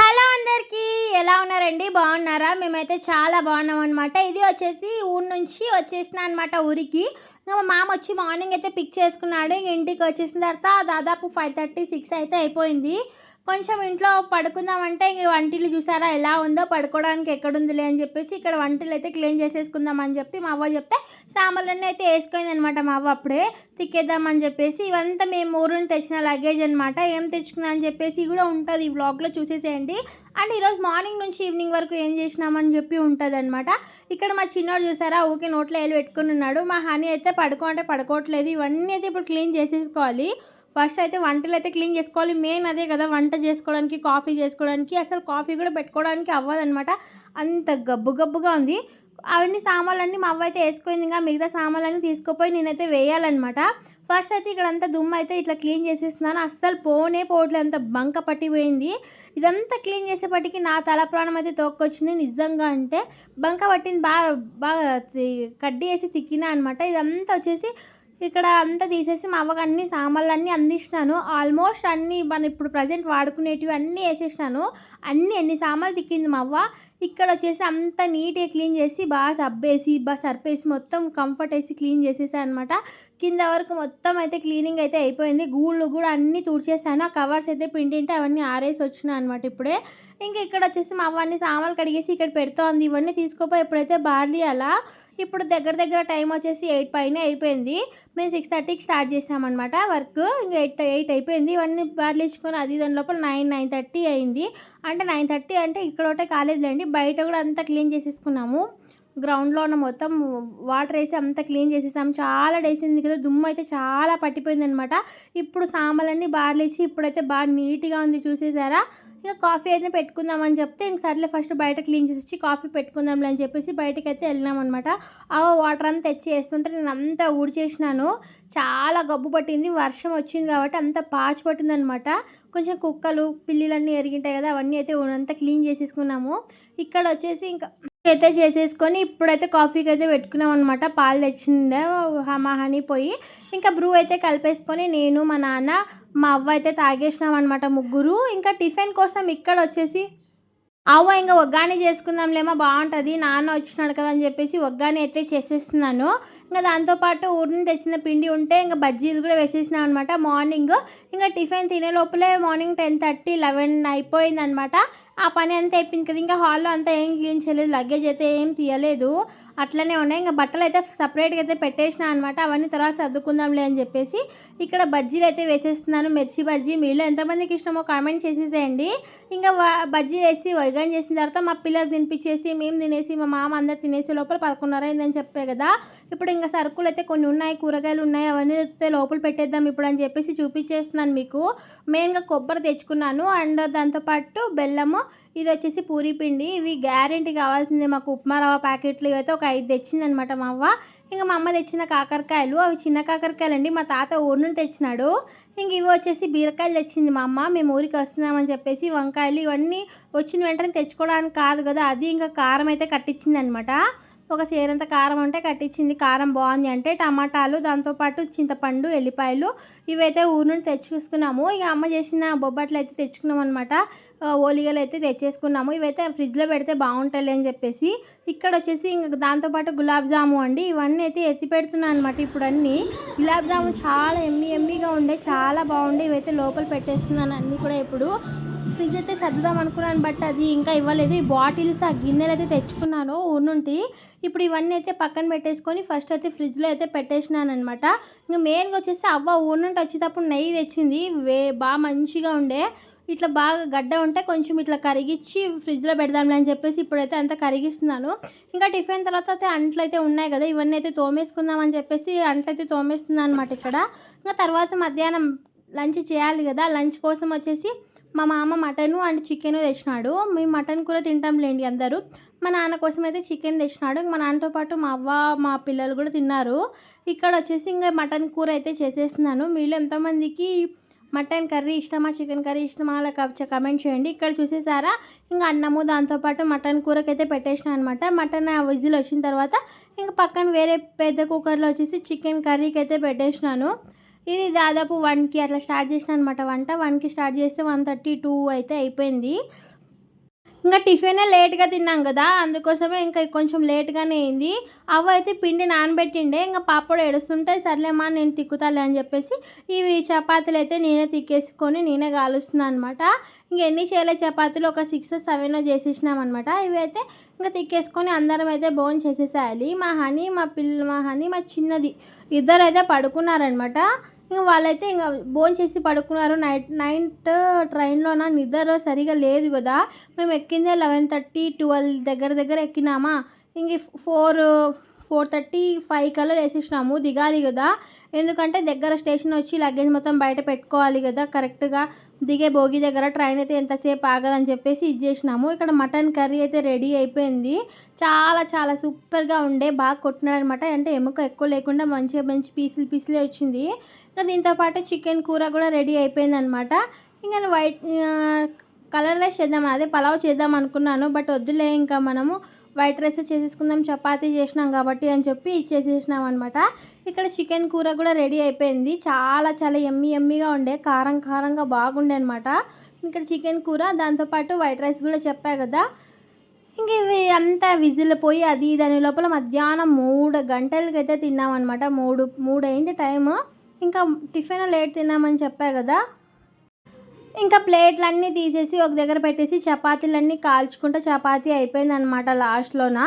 Hello అందరికీ ఎలా ఉన్నారండి? బాగున్నారా? మేమైతే చాలా బాగున్నాం అనమాట ఇది వచ్చేసి ఊరి నుంచి వచ్చేసిన అనమాట ఊరికి. ఇంకా మా మామ వచ్చి మార్నింగ్ అయితే పిక్ చేసుకున్నాడు. ఇంటికి వచ్చేసిన తర్వాత దాదాపు ఫైవ్ థర్టీ సిక్స్ అయితే అయిపోయింది. కొంచెం ఇంట్లో పడుకుందామంటే ఇంక వంటిల్లు చూసారా ఎలా ఉందో పడుకోవడానికి ఎక్కడుందిలే అని చెప్పేసి ఇక్కడ వంటలు అయితే క్లీన్ చేసేసుకుందాం అని చెప్పి మా అవ్వ చెప్తే సామాన్లన్నీ అయితే వేసుకుంది అనమాట మా అవ్వ అప్పుడే తిక్కేద్దామని చెప్పేసి ఇవంతా మేము ఊరుని తెచ్చిన లగేజ్ అనమాట ఏం తెచ్చుకున్నా అని చెప్పేసి కూడా ఉంటుంది. ఈ వ్లాగ్లో చూసేసేయండి. అండ్ ఈరోజు మార్నింగ్ నుంచి ఈవినింగ్ వరకు ఏం చేసినామని చెప్పి ఉంటుంది అనమాట ఇక్కడ మా చిన్నోడు చూసారా ఊకే నోట్లో వేలు పెట్టుకుని ఉన్నాడు. మా హనీ అయితే పడుకో అంటే పడుకోవట్లేదు. ఇవన్నీ అయితే ఇప్పుడు క్లీన్ చేసేసుకోవాలి. ఫస్ట్ అయితే వంటలు అయితే క్లీన్ చేసుకోవాలి. మెయిన్ అదే కదా వంట చేసుకోవడానికి కాఫీ చేసుకోవడానికి. అసలు కాఫీ కూడా పెట్టుకోవడానికి అవ్వదనమాట అంత గబ్బు గబ్బుగా ఉంది. అవన్నీ సామాన్లన్నీ మా అవ్వ అయితే వేసుకుంది. ఇంకా మిగతా సామాన్లన్నీ తీసుకుపోయి నేనైతే వేయాలన్నమాట. ఫస్ట్ అయితే ఇక్కడ అంతా దుమ్ము అయితే ఇట్లా క్లీన్ చేసేస్తున్నాను. అస్సలు పోనే పోవట్లే. అంత బంక పట్టిపోయింది. ఇదంతా క్లీన్ చేసేపటికి నా తల ప్రాణం అయితే తోక్కొచ్చింది. నిజంగా అంటే బంక పట్టింది. బాగా బాగా కడ్డీ వేసి తిక్కినా అనమాట ఇదంతా వచ్చేసి ఇక్కడ అంతా తీసేసి మా అవ్వకి అన్ని సామాన్లు అన్నీ అందించినాను. ఆల్మోస్ట్ అన్నీ మన ఇప్పుడు ప్రజెంట్ వాడుకునేటివి అన్నీ వేసేసినాను. అన్నీ ఎన్ని సామాన్లు తిక్కింది మా అవ్వ. ఇక్కడ వచ్చేసి అంత నీట్గా క్లీన్ చేసి బాగా సబ్బేసి బాగా సర్పేసి మొత్తం కంఫర్ట్ వేసి క్లీన్ చేసేసాయి అనమాట కింద వరకు మొత్తం అయితే క్లీనింగ్ అయితే అయిపోయింది. గూళ్ళు కూడా అన్నీ తుడిచేస్తాను ఆ కవర్స్ అయితే పిండింటే అవన్నీ ఆరేసి వచ్చినాయి అనమాట ఇప్పుడే. ఇంకా ఇక్కడ వచ్చేసి మా అవన్నీ సామాన్లు కడిగేసి ఇక్కడ పెడుతోంది. ఇవన్నీ తీసుకోపోయి ఎప్పుడైతే బార్లీ అలా ఇప్పుడు దగ్గర దగ్గర టైం వచ్చేసి ఎయిట్ పైన అయిపోయింది. మేము సిక్స్ థర్టీకి స్టార్ట్ చేసామన్నమాట వర్క్. ఇంకా ఎయిట్ ఎయిట్ అయిపోయింది. ఇవన్నీ బార్లు అది దాని లోపల నైన్ నైన్ థర్టీ అయింది. అంటే నైన్ థర్టీ అంటే ఇక్కడ ఒకటే కాలేజీలో అండి. బయట కూడా అంతా క్లీన్ చేసేసుకున్నాము. గ్రౌండ్లో ఉన్న మొత్తం వాటర్ వేసి అంతా క్లీన్ చేసేసాము చాలా డేసింది కదా దుమ్ము అయితే చాలా పట్టిపోయింది అనమాట ఇప్పుడు సామాన్లన్నీ బార్లిచ్చి ఇప్పుడైతే బాగా నీట్గా ఉంది చూసేసారా? ఇంకా కాఫీ అయితే పెట్టుకుందామని చెప్తే ఇంక సర్లే ఫస్ట్ బయట క్లీన్ చేసి వచ్చి కాఫీ పెట్టుకుందాంలే అని చెప్పేసి బయటకి అయితే వెళ్ళినాం అనమాట ఆ వాటర్ అంతా తెచ్చి వేస్తుంటే నేను అంతా ఊడిచేసినాను. చాలా గబ్బు పట్టింది వర్షం వచ్చింది కాబట్టి అంత పాచి పట్టింది అనమాట కొంచెం కుక్కలు పిల్లిలన్నీ ఎరిగింటాయి కదా అవన్నీ అయితే అంతా క్లీన్ చేసేసుకున్నాము. ఇక్కడ వచ్చేసి ఇంకా అయితే చేసేసుకొని ఇప్పుడైతే కాఫీకి అయితే పెట్టుకున్నాం అనమాట పాలు తెచ్చిందే మా హనీ పోయి. ఇంకా బ్రూ అయితే కలిపేసుకొని నేను మా నాన్న మా అవ్వ అయితే తాగేసినాం అనమాట ముగ్గురు. ఇంకా టిఫిన్ కోసం ఇక్కడ వచ్చేసి అవ్వ ఇంకా ఒగ్గాని చేసుకుందాంలేమో బాగుంటుంది నాన్న వచ్చినాడు కదా అని చెప్పేసి ఒగ్గాని అయితే చేసేస్తున్నాను. ఇంకా దాంతోపాటు ఊరి నుంచి తెచ్చిన పిండి ఉంటే ఇంకా బజ్జీలు కూడా వేసేసినాం అనమాట మార్నింగ్ ఇంకా టిఫిన్ తినే లోపలే మార్నింగ్ టెన్ థర్టీ లెవెన్ అయిపోయింది అనమాట ఆ పని అంతా అయిపోయింది కదా ఇంకా హాల్లో అంతా ఏం క్లీన్ చేయలేదు లగేజ్ అయితే ఏం తీయలేదు. అట్లనే ఉన్నాయి ఇంకా బట్టలు అయితే సపరేట్గా అయితే పెట్టేసిన అనమాట అవన్నీ తర్వాత సర్దుకుందాంలే అని చెప్పేసి ఇక్కడ బజ్జీలు అయితే వేసేస్తున్నాను. మిర్చి బజ్జీ మీలో ఎంతమందికి ఇష్టమో కామెంట్ చేసేసేయండి. ఇంకా బజ్జీ వేసి వైగన్ చేసిన తర్వాత మా పిల్లలకు తినిపించేసి మేము తినేసి మా మామ అందరు తినేసి లోపల పదకొండున్నర అయిందని చెప్పే కదా. ఇప్పుడు ఇంకా సరుకులు అయితే కొన్ని ఉన్నాయి కూరగాయలు ఉన్నాయి అవన్నీ అయితే లోపల పెట్టేద్దాం ఇప్పుడు అని చెప్పేసి చూపించేస్తున్నాను మీకు. మెయిన్గా కొబ్బరి తెచ్చుకున్నాను అండ్ దాంతోపాటు బెల్లము ఇది వచ్చేసి పూరి పిండి. ఇవి గ్యారెంటీ కావాల్సిందే మాకు ఉప్మా రవ్వ ప్యాకెట్లు ఇవైతే ఒక ఐదు తెచ్చిందనమాట మా అవ్వ. ఇంకా మా అమ్మ తెచ్చిన కాకరకాయలు అవి చిన్న కాకరకాయలు అండి మా తాత ఊరు నుండి తెచ్చినాడు. ఇంక ఇవి వచ్చేసి బీరకాయలు తెచ్చింది మా అమ్మ మేము ఊరికి వస్తున్నామని చెప్పేసి వంకాయలు ఇవన్నీ వచ్చిన వెంటనే తెచ్చుకోవడానికి కాదు కదా అది ఇంకా కారం అయితే కట్టించింది అనమాట ఒక సేరంత కారం అంటే కట్టించింది. కారం బాగుంది అంటే టమాటాలు దాంతోపాటు చింతపండు ఎల్లిపాయలు ఇవైతే ఊరు నుండి తెచ్చుకున్నాము ఇక అమ్మ చేసిన బొబ్బట్లు అయితే తెచ్చుకున్నాం అనమాట ఓలిగలు అయితే తెచ్చేసుకున్నాము. ఇవైతే ఫ్రిడ్జ్లో పెడితే బాగుంటాయి అని చెప్పేసి ఇక్కడ వచ్చేసి ఇంకా దాంతోపాటు గులాబ్ జాము అండి. ఇవన్నీ అయితే ఎత్తి పెడుతున్నాను అనమాట ఇప్పుడు అన్నీ గులాబ్ జాము చాలా ఎమ్మి ఎమ్మిగా ఉండే చాలా బాగుండే. ఇవైతే లోపల పెట్టేస్తున్నాను అన్నీ కూడా ఇప్పుడు. ఫ్రిడ్జ్ అయితే సర్దుదాం అనుకున్నాను బట్ అది ఇంకా ఇవ్వలేదు. ఈ బాటిల్స్ ఆ గిన్నెలు అయితే తెచ్చుకున్నాను ఊరు ఇప్పుడు ఇవన్నీ అయితే పక్కన పెట్టేసుకొని ఫస్ట్ అయితే ఫ్రిడ్జ్లో అయితే పెట్టేసినాను అనమాట ఇంకా మెయిన్గా వచ్చేసి అవ్వ ఊరు నుండి వచ్చేటప్పుడు నెయ్యి తెచ్చింది. వే బాగా మంచిగా ఉండే. ఇట్లా బాగా గడ్డ ఉంటే కొంచెం ఇట్లా కరిగించి ఫ్రిడ్జ్లో పెడదాంలే అని చెప్పేసి ఇప్పుడైతే అంతా కరిగిస్తున్నాను ఇంకా టిఫిన్ తర్వాత అయితే అంట్లు అయితే ఉన్నాయి కదా ఇవన్నీ అయితే తోమేసుకుందాం అని చెప్పేసి అంట్లు అయితే తోమేస్తున్నాను అనమాట ఇక్కడ. ఇంకా తర్వాత మధ్యాహ్నం లంచ్ చేయాలి కదా లంచ్ కోసం వచ్చేసి మా మామ మటను అండ్ చికెన్ తెచ్చినాడు. మేము మటన్ కూర తింటాంలేండి అందరూ. మా నాన్న కోసం అయితే చికెన్ తెచ్చినాడు. మా నాన్నతో పాటు మా అవ్వ మా పిల్లలు కూడా తిన్నారు. ఇక్కడ వచ్చేసి ఇంకా మటన్ కూర అయితే చేసేస్తున్నాను. మీలో ఎంతమందికి మటన్ కర్రీ ఇష్టమా చికెన్ కర్రీ ఇష్టమా అలా కమెంట్ చేయండి. ఇక్కడ చూసేసారా ఇంకా అన్నము దాంతోపాటు మటన్ కూరకైతే పెట్టేసిన అనమాట మటన్ విజిల్ వచ్చిన తర్వాత ఇంకా పక్కన వేరే పెద్ద కుక్కర్లో వచ్చేసి చికెన్ కర్రీకి అయితే పెట్టేసినాను. ఇది దాదాపు వన్కి అట్లా స్టార్ట్ చేసిన అనమాట వంట వన్కి స్టార్ట్ చేస్తే వన్ థర్టీ టూ అయితే అయిపోయింది. ఇంకా టిఫినే లేట్గా తిన్నాం కదా అందుకోసమే ఇంకా కొంచెం లేట్గానే అయింది. అవ్వ అయితే పిండి నానబెట్టిండే ఇంకా పాపడు ఏడుస్తుంటే సర్లేమ్మా నేను తిక్కుతాలే అని చెప్పేసి ఇవి చపాతీలు అయితే నేనే తిక్కేసుకొని నేనే కాలుస్తున్నాను అనమాట ఇంక ఎన్ని చేయలే చపాతీలు? ఒక సిక్స్ సెవెన్ చేసేసినాం అనమాట ఇవి అయితే ఇంకా తిక్కేసుకొని అందరం అయితే బోన్ చేసేసేయాలి. మా హనీ మా పిల్ల మా హనీ మా చిన్నది ఇద్దరు అయితే పడుకున్నారనమాట ఇంకా వాళ్ళైతే ఇంకా భోజనం చేసి పడుకున్నారు. నైట్ నైట్ ట్రైన్లోన? నిద్ర సరిగా లేదు కదా. మేము ఎక్కిందే లెవెన్ థర్టీ ట్వెల్వ్ దగ్గర దగ్గర ఎక్కినామా. ఇంక ఫోర్ ఫోర్ థర్టీ ఫైవ్ కల్లా వేసేసినాము దిగాలి కదా. ఎందుకంటే దగ్గర స్టేషన్ వచ్చి లగేజ్ మొత్తం బయట పెట్టుకోవాలి కదా. కరెక్ట్గా దిగే భోగి దగ్గర ట్రైన్ అయితే ఎంతసేపు ఆగదని చెప్పేసి ఇది చేసినాము. ఇక్కడ మటన్ కర్రీ అయితే రెడీ అయిపోయింది. చాలా చాలా సూపర్గా ఉండే. బాగా కొట్టినాడు అనమాట అంటే ఎముక ఎక్కువ లేకుండా మంచిగా మంచి పీసులు పీసులే వచ్చింది. ఇంకా దీంతోపాటు చికెన్ కూర కూడా రెడీ అయిపోయింది అనమాట ఇంకా వైట్ కలర్ రైస్ చేద్దాం అదే పలావ్ చేద్దాం అనుకున్నాను. బట్ వద్దులే ఇంకా మనము వైట్ రైస్ చేసేసుకుందాం చపాతీ చేసినాం కాబట్టి అని చెప్పి ఇచ్చేసేసినాం అనమాట ఇక్కడ చికెన్ కూర కూడా రెడీ అయిపోయింది. చాలా చాలా ఎమ్మి ఎమ్మిగా ఉండే కారం కారంగా బాగుండే అనమాట ఇక్కడ చికెన్ కూర దాంతోపాటు వైట్ రైస్ కూడా చెప్పా కదా. ఇంక ఇవి అంతా విజిల్ పోయి అది దాని లోపల మధ్యాహ్నం మూడు గంటలకైతే తిన్నామన్నమాట మూడు మూడు అయింది టైము. ఇంకా టిఫిన్ లేట్ తిన్నామని చెప్పా కదా. ఇంకా ప్లేట్లన్నీ తీసేసి ఒక దగ్గర పెట్టేసి చపాతీలన్నీ కాల్చుకుంటే చపాతీ అయిపోయింది అనమాట లాస్ట్లోన?